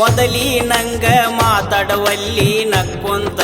ಮೊದಲಿ ನಂಗ ಮಾತಾಡವಲ್ಲಿ ನಕ್ಕೊಂತ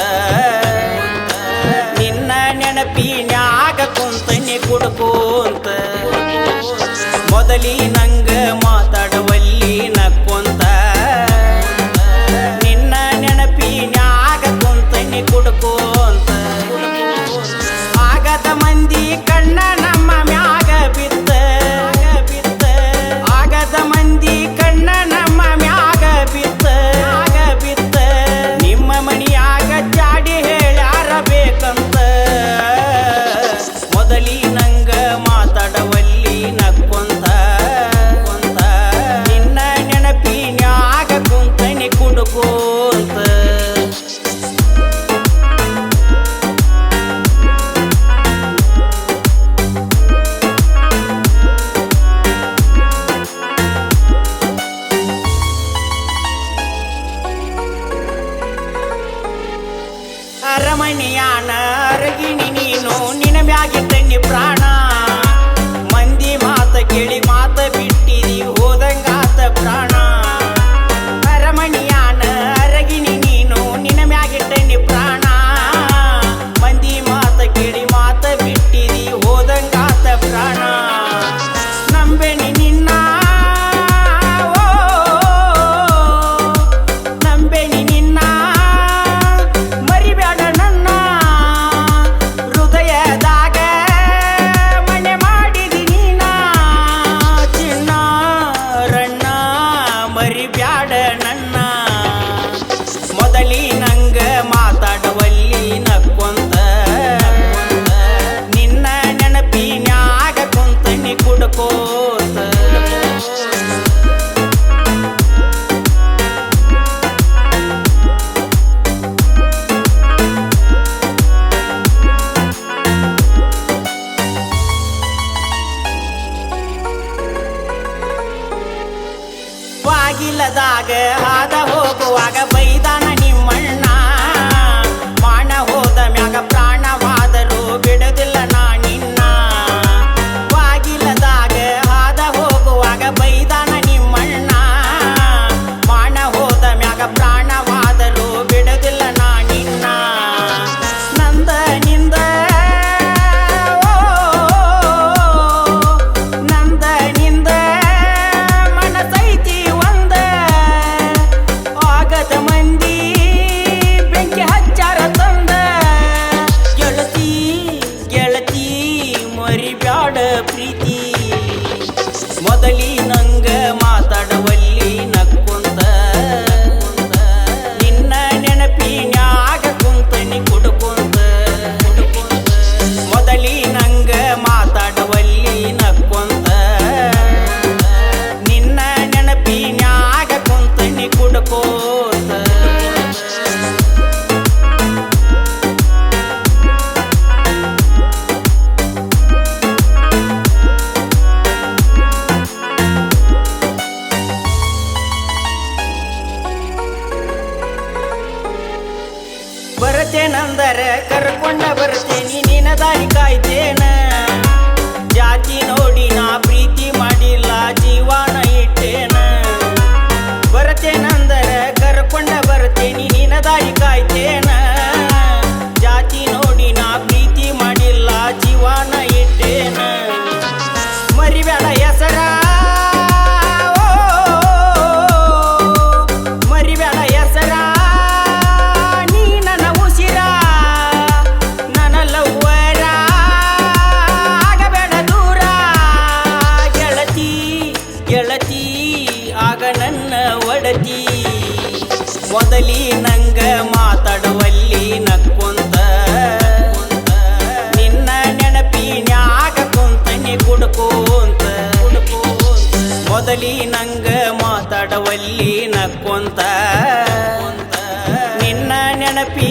నీ ప్రాణ ಆಗಿಲ್ಲದಾಗ ಆದ ಹೋಗುವಾಗ ಬೈದಾನ ಬಂದರ ಕರ್ಕೊಂಡ ಬರ್ತೇನಿ ನಿನ್ನ ದಾರಿ ಕಾಯ್ತೇನ. ಜಾತಿ ನೋಡಿ ನಾ ಮೊದಲಿ ನಂಗ ಮಾತಾಡುವಲ್ಲಿ ನಕ್ಕೊಂತ ನಿನ್ನ ನೆನಪಿನ್ಯಾಗ ಕುಂತನೆ ಕುಡ್ಕೋಂತ ಮೊದಲಿ ನಂಗ ಮಾತಾಡುವಲ್ಲಿ ನಕ್ಕೊಂತ. ನಿನ್ನ ನೆನಪಿ